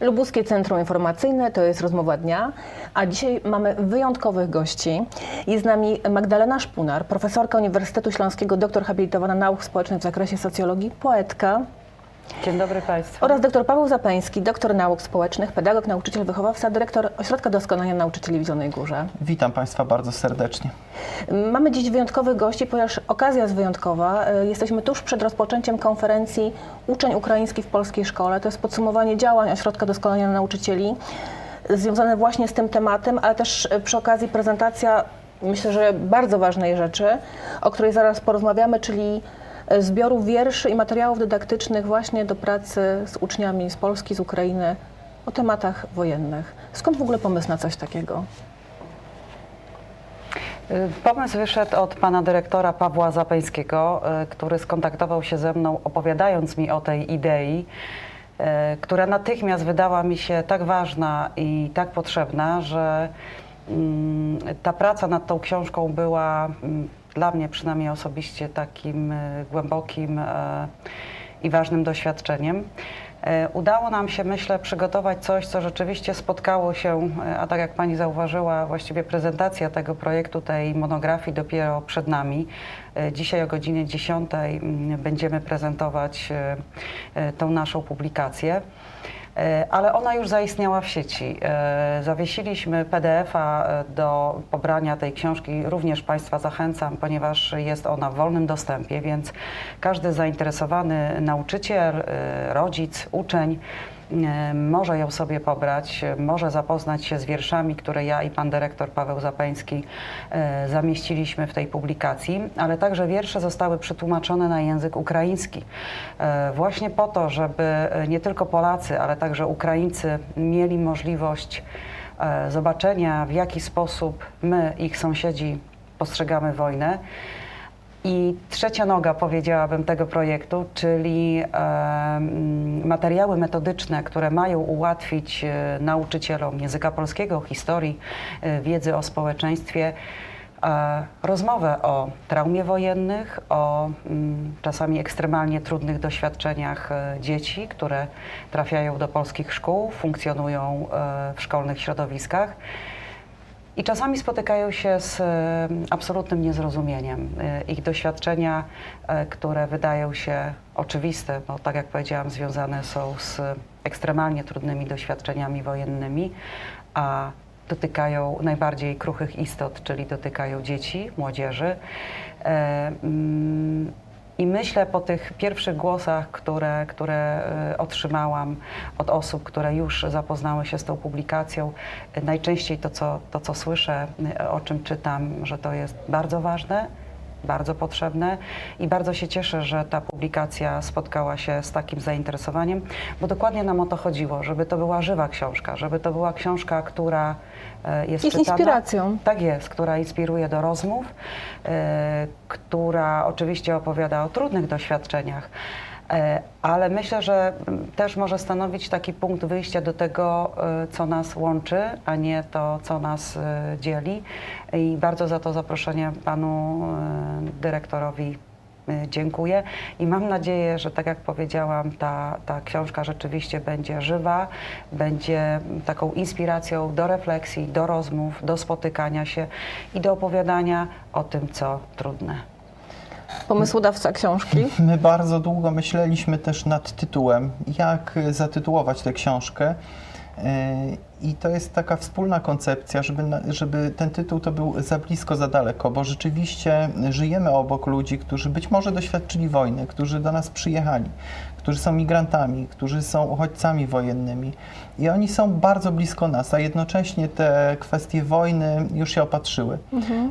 Lubuskie Centrum Informacyjne to jest rozmowa dnia, a dzisiaj mamy wyjątkowych gości. Jest z nami Magdalena Szpunar, profesorka Uniwersytetu Śląskiego, doktor habilitowana nauk społecznych w zakresie socjologii, poetka Dzień dobry Państwu. oraz dr Paweł Zapeński, doktor nauk społecznych, pedagog, nauczyciel, wychowawca, dyrektor Ośrodka Doskonalenia Nauczycieli w Zielonej Górze. Witam Państwa bardzo serdecznie. Mamy dziś wyjątkowych gości, ponieważ okazja jest wyjątkowa. Y, Jesteśmy tuż przed rozpoczęciem konferencji Uczeń Ukraiński w Polskiej Szkole. To jest podsumowanie działań Ośrodka Doskonalenia Nauczycieli związane właśnie z tym tematem, ale też y, przy okazji prezentacja, myślę, że bardzo ważnej rzeczy, o której zaraz porozmawiamy, czyli zbioru wierszy i materiałów dydaktycznych właśnie do pracy z uczniami z Polski, z Ukrainy o tematach wojennych. Skąd w ogóle pomysł na coś takiego? Y, Pomysł wyszedł od pana dyrektora Pawła Zapeńskiego, y, który skontaktował się ze mną, opowiadając mi o tej idei, która natychmiast wydała mi się tak ważna i tak potrzebna, że ta praca nad tą książką była mm, dla mnie przynajmniej osobiście takim y, głębokim y, i ważnym doświadczeniem. E, Udało nam się, myślę, przygotować coś, co rzeczywiście spotkało się, e, a tak jak Pani zauważyła, właściwie prezentacja tego projektu, tej monografii dopiero przed nami. E, Dzisiaj o godzinie 10 mm, będziemy prezentować e, e, tą naszą publikację. E, Ale ona już zaistniała w sieci. E, Zawiesiliśmy PDF-a e, do pobrania tej książki. Również Państwa zachęcam, ponieważ jest ona w wolnym dostępie, więc każdy zainteresowany nauczyciel, rodzic, uczeń może ją sobie pobrać, może zapoznać się z wierszami, które ja i pan dyrektor Paweł Zapeński e, zamieściliśmy w tej publikacji, ale także wiersze zostały przetłumaczone na język ukraiński. E, Właśnie po to, żeby e, nie tylko Polacy, ale także Ukraińcy mieli możliwość zobaczenia, w jaki sposób my, ich sąsiedzi, postrzegamy wojnę. I trzecia noga, powiedziałabym, tego projektu, czyli e, materiały metodyczne, które mają ułatwić e, nauczycielom języka polskiego, historii, e, wiedzy o społeczeństwie, e, rozmowę o traumie wojennych, o mm, czasami ekstremalnie trudnych doświadczeniach e, dzieci, które trafiają do polskich szkół, funkcjonują e, w szkolnych środowiskach. I czasami spotykają się z e, absolutnym niezrozumieniem. E, Ich doświadczenia, e, które wydają się oczywiste, bo tak jak powiedziałam, związane są z ekstremalnie trudnymi doświadczeniami wojennymi, a dotykają najbardziej kruchych istot, czyli dotykają dzieci, młodzieży. I myślę po tych pierwszych głosach, które, które e, otrzymałam od osób, które już zapoznały się z tą publikacją, e, najczęściej to co, to, co słyszę, e, o czym czytam, że to jest bardzo ważne, bardzo potrzebne i bardzo się cieszę, że ta publikacja spotkała się z takim zainteresowaniem, bo dokładnie nam o to chodziło, żeby to była żywa książka, żeby to była książka, która e, jest, Jest czytana. inspiracją. Tak jest, która inspiruje do rozmów, e, która oczywiście opowiada o trudnych doświadczeniach, ale myślę, że też może stanowić taki punkt wyjścia do tego, e, co nas łączy, a nie to, co nas e, dzieli. I bardzo za to zaproszenie panu e, dyrektorowi e, dziękuję i mam nadzieję, że tak jak powiedziałam, ta, ta książka rzeczywiście będzie żywa, będzie taką inspiracją do refleksji, do rozmów, do spotykania się i do opowiadania o tym, co trudne. Pomysłodawca książki. My bardzo długo myśleliśmy też nad tytułem, jak zatytułować tę książkę. I to jest taka wspólna koncepcja, żeby, żeby ten tytuł to był za blisko, za daleko, bo rzeczywiście żyjemy obok ludzi, którzy być może doświadczyli wojny, którzy do nas przyjechali, którzy są migrantami, którzy są uchodźcami wojennymi i oni są bardzo blisko nas, a jednocześnie te kwestie wojny już się opatrzyły.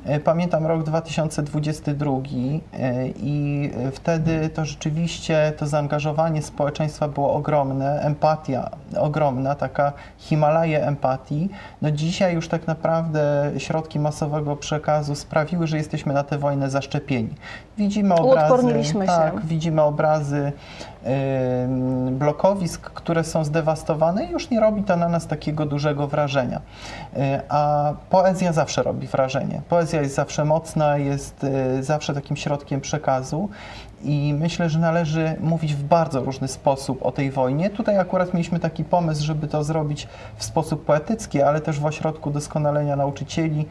E, Pamiętam rok 2022 e, i wtedy to rzeczywiście to zaangażowanie społeczeństwa było ogromne, empatia ogromna, taka Himalaje empatii. No dzisiaj już tak naprawdę środki masowego przekazu sprawiły, że jesteśmy na tę wojnę zaszczepieni. Widzimy obrazy, Uodporniliśmy się. tak, widzimy obrazy ym, blokowisk, które są zdewastowane i już nie robi to na nas takiego dużego wrażenia. Y, A poezja zawsze robi wrażenie. Poezja jest zawsze mocna, jest y, zawsze takim środkiem przekazu i myślę, że należy mówić w bardzo różny sposób o tej wojnie. Tutaj akurat mieliśmy taki pomysł, żeby to zrobić w sposób poetycki, ale też w ośrodku doskonalenia nauczycieli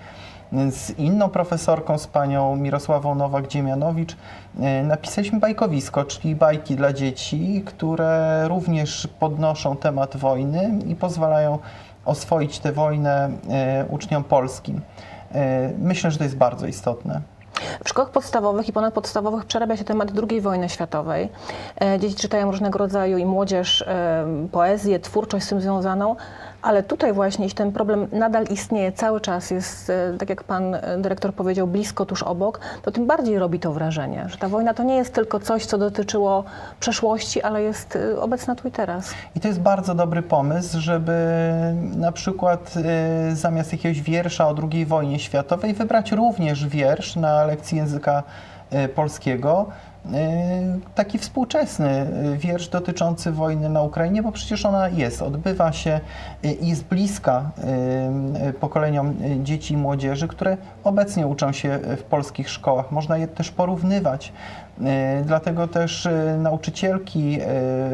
z inną profesorką, z panią Mirosławą Nowak-Dziemianowicz, e, napisaliśmy bajkowisko, czyli bajki dla dzieci, które również podnoszą temat wojny i pozwalają oswoić tę wojnę e, uczniom polskim. Myślę, że to jest bardzo istotne. W szkołach podstawowych i ponadpodstawowych przerabia się temat II wojny światowej. E, Dzieci czytają różnego rodzaju i młodzież e, poezję, twórczość z tym związaną, ale tutaj właśnie, jeśli ten problem nadal istnieje, cały czas jest, e, tak jak pan e, dyrektor powiedział, blisko, tuż obok, to tym bardziej robi to wrażenie, że ta wojna to nie jest tylko coś, co dotyczyło przeszłości, ale jest e, obecna tu i teraz. I to jest bardzo dobry pomysł, żeby na przykład zamiast jakiegoś wiersza o II wojnie światowej wybrać również wiersz na lekcji języka polskiego. Y, Taki współczesny wiersz dotyczący wojny na Ukrainie, bo przecież ona jest, odbywa się i jest bliska y, y, pokoleniom dzieci i młodzieży, które obecnie uczą się w polskich szkołach. Można je też porównywać. Y, Dlatego też y, nauczycielki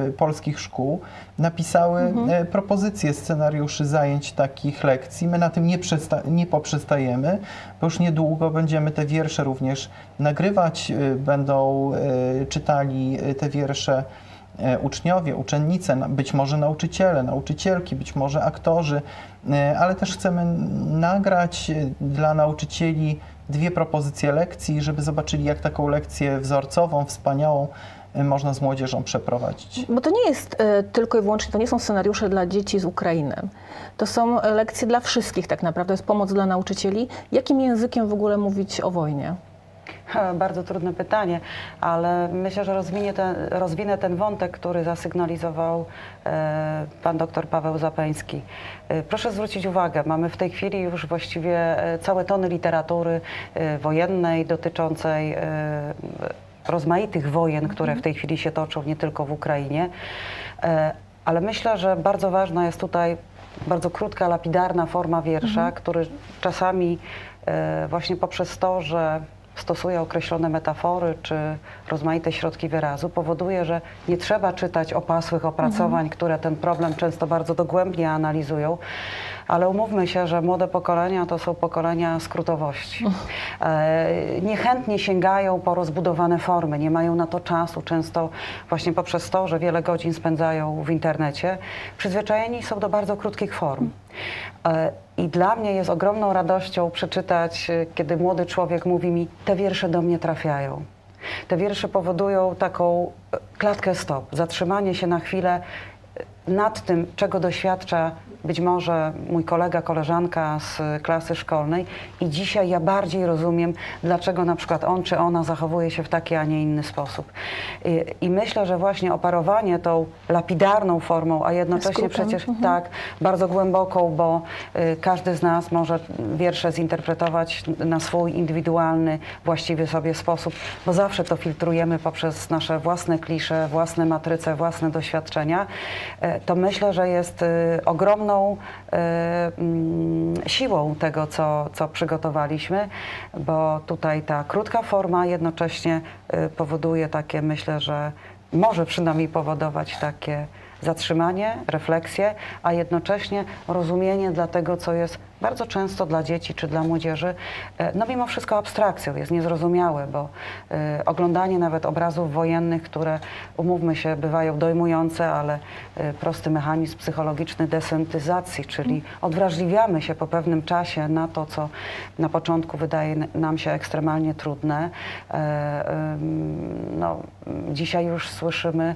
y, polskich szkół napisały y, propozycje scenariuszy zajęć takich lekcji. My na tym nie, nie poprzestajemy, bo już niedługo będziemy te wiersze również nagrywać. Będą czytali te wiersze e, uczniowie, uczennice, być może nauczyciele, nauczycielki, być może aktorzy, e, ale też chcemy nagrać e, dla nauczycieli dwie propozycje lekcji, żeby zobaczyli, jak taką lekcję wzorcową, wspaniałą e, można z młodzieżą przeprowadzić. Bo to nie jest e, tylko i wyłącznie, to nie są scenariusze dla dzieci z Ukrainy. To są e, lekcje dla wszystkich tak naprawdę, to jest pomoc dla nauczycieli. Jakim językiem w ogóle mówić o wojnie? Bardzo trudne pytanie, ale myślę, że rozwinie ten, rozwinę ten wątek, który zasygnalizował e, pan dr Paweł Zapeński. E, proszę zwrócić uwagę, mamy w tej chwili już właściwie e, całe tony literatury e, wojennej dotyczącej e, rozmaitych wojen, które w tej chwili się toczą nie tylko w Ukrainie, e, ale myślę, że bardzo ważna jest tutaj bardzo krótka, lapidarna forma wiersza, który czasami e, właśnie poprzez to, że stosuje określone metafory czy rozmaite środki wyrazu, powoduje, że nie trzeba czytać opasłych opracowań, które ten problem często bardzo dogłębnie analizują, ale umówmy się, że młode pokolenia to są pokolenia skrótowości. E, niechętnie sięgają po rozbudowane formy, nie mają na to czasu, często właśnie poprzez to, że wiele godzin spędzają w internecie, przyzwyczajeni są do bardzo krótkich form. E, I dla mnie jest ogromną radością przeczytać, e, kiedy młody człowiek mówi mi, te wiersze do mnie trafiają. Te wiersze powodują taką klatkę stop, zatrzymanie się na chwilę nad tym, czego doświadcza być może mój kolega, koleżanka z klasy szkolnej i dzisiaj ja bardziej rozumiem, dlaczego na przykład on czy ona zachowuje się w taki, a nie inny sposób. I, i myślę, że właśnie operowanie tą lapidarną formą, a jednocześnie przecież tak, bardzo głęboką, bo y, każdy z nas może wiersze zinterpretować na swój indywidualny, właściwy sobie sposób, bo zawsze to filtrujemy poprzez nasze własne klisze, własne matryce, własne doświadczenia. E, To myślę, że jest y, ogromną y, mm, siłą tego, co, co przygotowaliśmy, bo tutaj ta krótka forma jednocześnie y, powoduje takie, myślę, że może przynajmniej powodować takie zatrzymanie, refleksję, a jednocześnie rozumienie dla tego, co jest bardzo często dla dzieci czy dla młodzieży, e, no mimo wszystko abstrakcją, jest niezrozumiałe, bo e, oglądanie nawet obrazów wojennych, które, umówmy się, bywają dojmujące, ale e, prosty mechanizm psychologiczny desyntezacji, czyli odwrażliwiamy się po pewnym czasie na to, co na początku wydaje nam się ekstremalnie trudne. No, dzisiaj już słyszymy,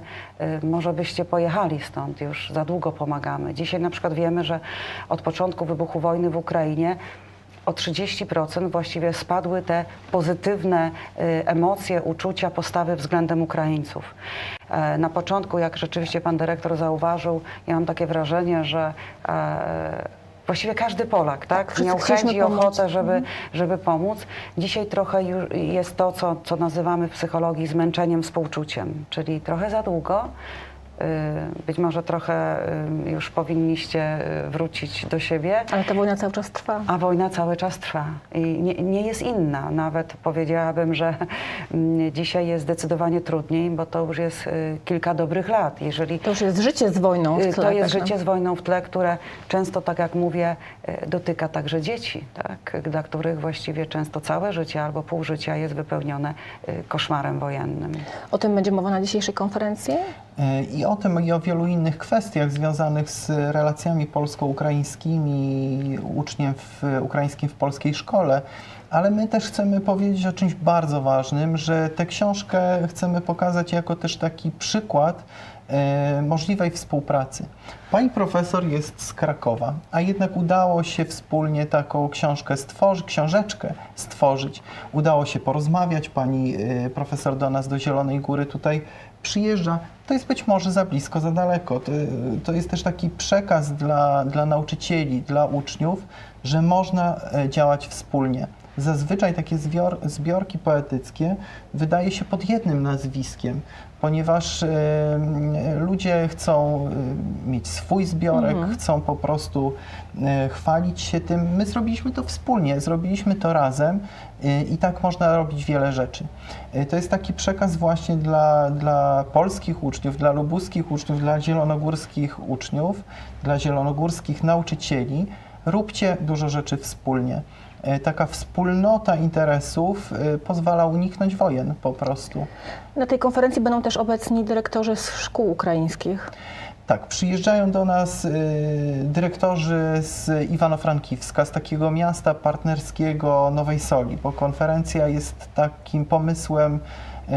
może byście pojechali stąd, już za długo pomagamy. Dzisiaj na przykład wiemy, że od początku wybuchu wojny w Ukrainie o 30% właściwie spadły te pozytywne y, emocje, uczucia, postawy względem Ukraińców. E, Na początku, jak rzeczywiście pan dyrektor zauważył, ja mam takie wrażenie, że e, właściwie każdy Polak tak, wszyscy miał chęć i ochotę, żeby, żeby pomóc. Dzisiaj trochę już jest to, co, co nazywamy w psychologii zmęczeniem współczuciem, czyli trochę za długo. Y, Być może trochę y, już powinniście y, wrócić do siebie, Ale ta wojna cały czas trwa. a wojna cały czas trwa i nie, nie jest inna. Nawet powiedziałabym, że mm, dzisiaj jest zdecydowanie trudniej, bo to już jest kilka dobrych lat. Jeżeli To już jest życie z wojną. w tle, To jest tak, życie z wojną w tle, które często, tak jak mówię, dotyka także dzieci, tak? dla których właściwie często całe życie albo pół życia jest wypełnione koszmarem wojennym. O tym będzie mowa na dzisiejszej konferencji. I o tym i o wielu innych kwestiach związanych z relacjami polsko-ukraińskimi, uczniem w, ukraińskim w polskiej szkole. Ale my też chcemy powiedzieć o czymś bardzo ważnym, że tę książkę chcemy pokazać jako też taki przykład e, możliwej współpracy. Pani profesor jest z Krakowa, a jednak udało się wspólnie taką książkę stworzyć, książeczkę stworzyć. Udało się porozmawiać. Pani e, profesor do nas do Zielonej Góry tutaj przyjeżdża. To jest być może za blisko, za daleko. To, to jest też taki przekaz dla, dla nauczycieli, dla uczniów, że można e, działać wspólnie. Zazwyczaj takie zbior, zbiorki poetyckie wydaje się pod jednym nazwiskiem, ponieważ e, ludzie chcą e, mieć swój zbiorek, chcą po prostu chwalić się tym. My zrobiliśmy to wspólnie, zrobiliśmy to razem i tak można robić wiele rzeczy. To jest taki przekaz właśnie dla, dla polskich uczniów, dla lubuskich uczniów, dla zielonogórskich uczniów, dla zielonogórskich nauczycieli. Róbcie dużo rzeczy wspólnie. E, Taka wspólnota interesów e, pozwala uniknąć wojen po prostu. Na tej konferencji będą też obecni dyrektorzy z szkół ukraińskich. Tak, przyjeżdżają do nas y, dyrektorzy z Iwano-Frankiwska, z takiego miasta partnerskiego Nowej Soli, bo konferencja jest takim pomysłem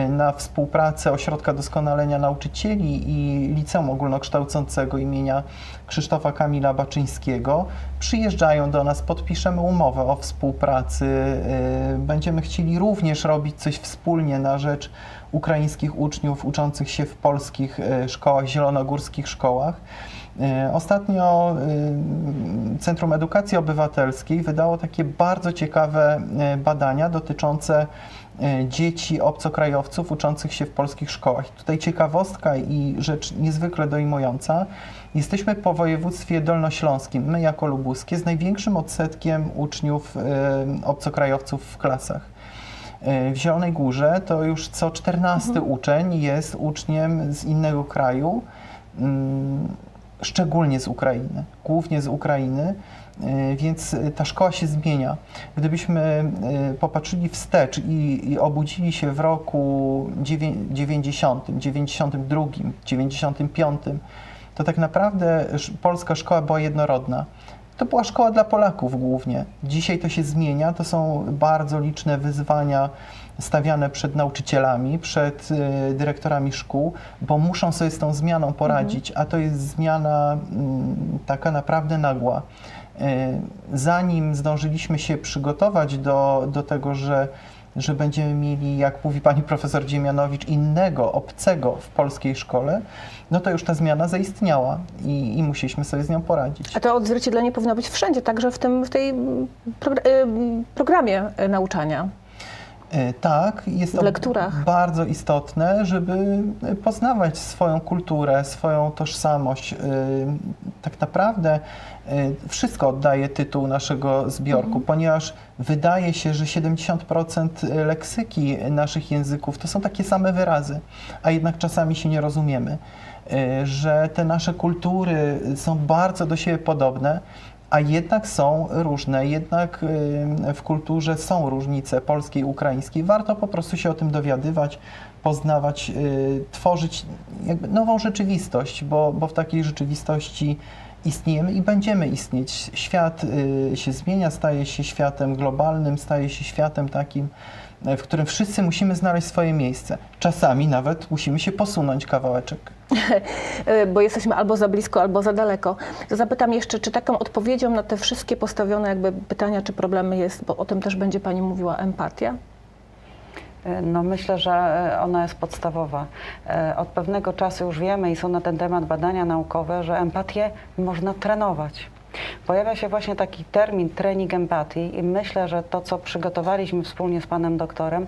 na współpracę Ośrodka Doskonalenia Nauczycieli i Liceum Ogólnokształcącego imienia Krzysztofa Kamila Baczyńskiego. Przyjeżdżają do nas, podpiszemy umowę o współpracy. y, Będziemy chcieli również robić coś wspólnie na rzecz ukraińskich uczniów uczących się w polskich e, szkołach, zielonogórskich szkołach. E, Ostatnio e, Centrum Edukacji Obywatelskiej wydało takie bardzo ciekawe badania dotyczące dzieci obcokrajowców uczących się w polskich szkołach. Tutaj ciekawostka i rzecz niezwykle dojmująca. Jesteśmy po województwie dolnośląskim, my jako lubuskie, z największym odsetkiem uczniów obcokrajowców w klasach. E, W Zielonej Górze to już co 14 uczeń jest uczniem z innego kraju, mm, szczególnie z Ukrainy, głównie z Ukrainy, e, więc ta szkoła się zmienia. Gdybyśmy e, popatrzyli wstecz i, i obudzili się w roku dziewię- 90, 92, 95, to tak naprawdę polska szkoła była jednorodna. To była szkoła dla Polaków głównie. Dzisiaj to się zmienia. To są bardzo liczne wyzwania stawiane przed nauczycielami, przed y, dyrektorami szkół, bo muszą sobie z tą zmianą poradzić, a to jest zmiana mm, taka naprawdę nagła. Y, Zanim zdążyliśmy się przygotować do, do tego, że że będziemy mieli, jak mówi pani profesor Dziemianowicz, innego, obcego w polskiej szkole, no to już ta zmiana zaistniała i, i musieliśmy sobie z nią poradzić. A to odzwierciedlenie powinno być wszędzie, także w, tym, w tej mm, progr- y, programie nauczania. E, Tak, jest to lekturach. bardzo istotne, żeby poznawać swoją kulturę, swoją tożsamość. E, Tak naprawdę e, wszystko oddaje tytuł naszego zbiorku, Mhm. ponieważ wydaje się, że 70% leksyki naszych języków to są takie same wyrazy, a jednak czasami się nie rozumiemy. Że te nasze kultury są bardzo do siebie podobne, a jednak są różne, jednak y, w kulturze są różnice polskiej ukraińskiej. Warto po prostu się o tym dowiadywać, poznawać, y, tworzyć nową rzeczywistość, bo, bo w takiej rzeczywistości istniejemy i będziemy istnieć. Świat y, się zmienia, staje się światem globalnym, staje się światem takim, w którym wszyscy musimy znaleźć swoje miejsce. Czasami nawet musimy się posunąć kawałeczek. Y, bo jesteśmy albo za blisko, albo za daleko. To zapytam jeszcze, czy taką odpowiedzią na te wszystkie postawione jakby pytania, czy problemy jest, bo o tym też będzie Pani mówiła, empatia? No myślę, że e, ona jest podstawowa. E, Od pewnego czasu już wiemy i są na ten temat badania naukowe, że empatię można trenować. Pojawia się właśnie taki termin trening empatii i myślę, że to, co przygotowaliśmy wspólnie z panem doktorem,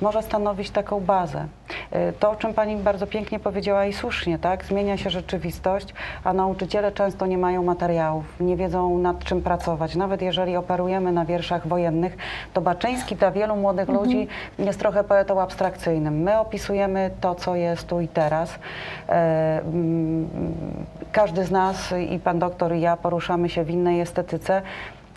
może stanowić taką bazę. E, To, o czym pani bardzo pięknie powiedziała i słusznie, tak? Zmienia się rzeczywistość, a nauczyciele często nie mają materiałów, nie wiedzą nad czym pracować. Nawet jeżeli operujemy na wierszach wojennych, to Baczyński dla wielu młodych ludzi jest trochę poetą abstrakcyjnym. My opisujemy to, co jest tu i teraz. E, mm, Każdy z nas, i pan doktor, i ja poruszamy się w innej estetyce,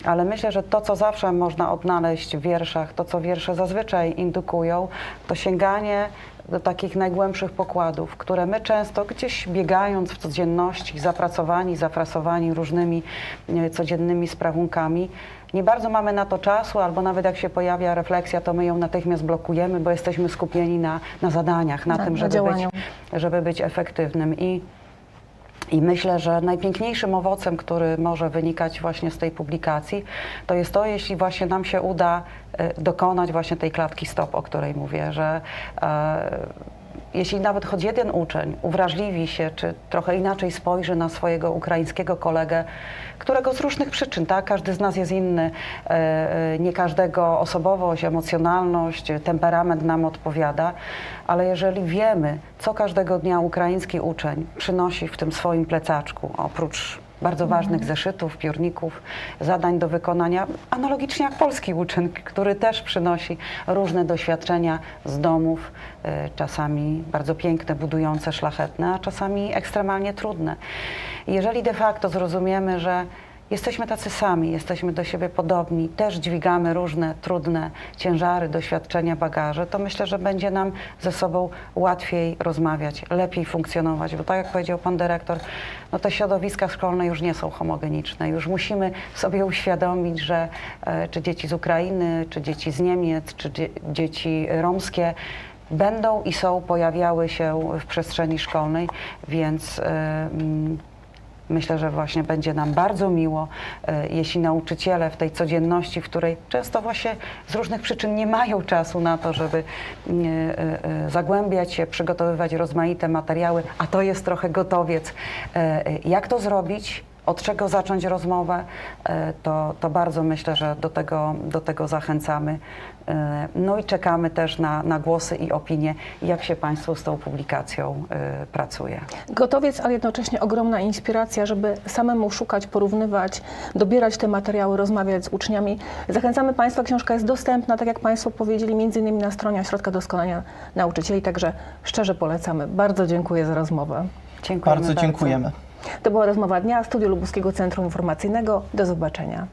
ale myślę, że to, co zawsze można odnaleźć w wierszach, to, co wiersze zazwyczaj indukują, to sięganie do takich najgłębszych pokładów, które my często gdzieś biegając w codzienności, zapracowani, zafrasowani różnymi e, codziennymi sprawunkami, nie bardzo mamy na to czasu, albo nawet jak się pojawia refleksja, to my ją natychmiast blokujemy, bo jesteśmy skupieni na, na zadaniach, na Na- tym, żeby być, żeby być efektywnym. I i myślę, że najpiękniejszym owocem, który może wynikać właśnie z tej publikacji, to jest to, jeśli właśnie nam się uda e, dokonać właśnie tej klatki stop, o której mówię, że e, jeśli nawet choć jeden uczeń uwrażliwi się, czy trochę inaczej spojrzy na swojego ukraińskiego kolegę, którego z różnych przyczyn, tak, każdy z nas jest inny, e, e, nie każdego osobowość, emocjonalność, temperament nam odpowiada, ale jeżeli wiemy, co każdego dnia ukraiński uczeń przynosi w tym swoim plecaczku, oprócz bardzo ważnych zeszytów, piórników, zadań do wykonania, analogicznie jak polski uczeń, który też przynosi różne doświadczenia z domów, e, czasami bardzo piękne, budujące, szlachetne, a czasami ekstremalnie trudne. Jeżeli de facto zrozumiemy, że Jesteśmy tacy sami, jesteśmy do siebie podobni, też dźwigamy różne trudne ciężary, doświadczenia, bagaże, to myślę, że będzie nam ze sobą łatwiej rozmawiać, lepiej funkcjonować, bo tak jak powiedział pan dyrektor, no te środowiska szkolne już nie są homogeniczne. Już musimy sobie uświadomić, że e, czy dzieci z Ukrainy, czy dzieci z Niemiec, czy dzie- dzieci romskie będą i są pojawiały się w przestrzeni szkolnej, więc mm, Myślę, że właśnie będzie nam bardzo miło, e, jeśli nauczyciele w tej codzienności, w której często właśnie z różnych przyczyn nie mają czasu na to, żeby e, e, e, zagłębiać się, przygotowywać rozmaite materiały, a to jest trochę gotowiec. Jak to zrobić? Od czego zacząć rozmowę, e, to, to bardzo myślę, że do tego, do tego zachęcamy. E, No i czekamy też na, na głosy i opinie, jak się Państwu z tą publikacją e, pracuje. Gotowiec, ale jednocześnie ogromna inspiracja, żeby samemu szukać, porównywać, dobierać te materiały, rozmawiać z uczniami. Zachęcamy Państwa, książka jest dostępna, tak jak Państwo powiedzieli, między innymi na stronie Ośrodka Doskonalenia Nauczycieli, także szczerze polecamy. Bardzo dziękuję za rozmowę. Dziękujemy Bardzo dziękujemy. To była rozmowa dnia Studio Lubuskiego Centrum Informacyjnego. Do zobaczenia.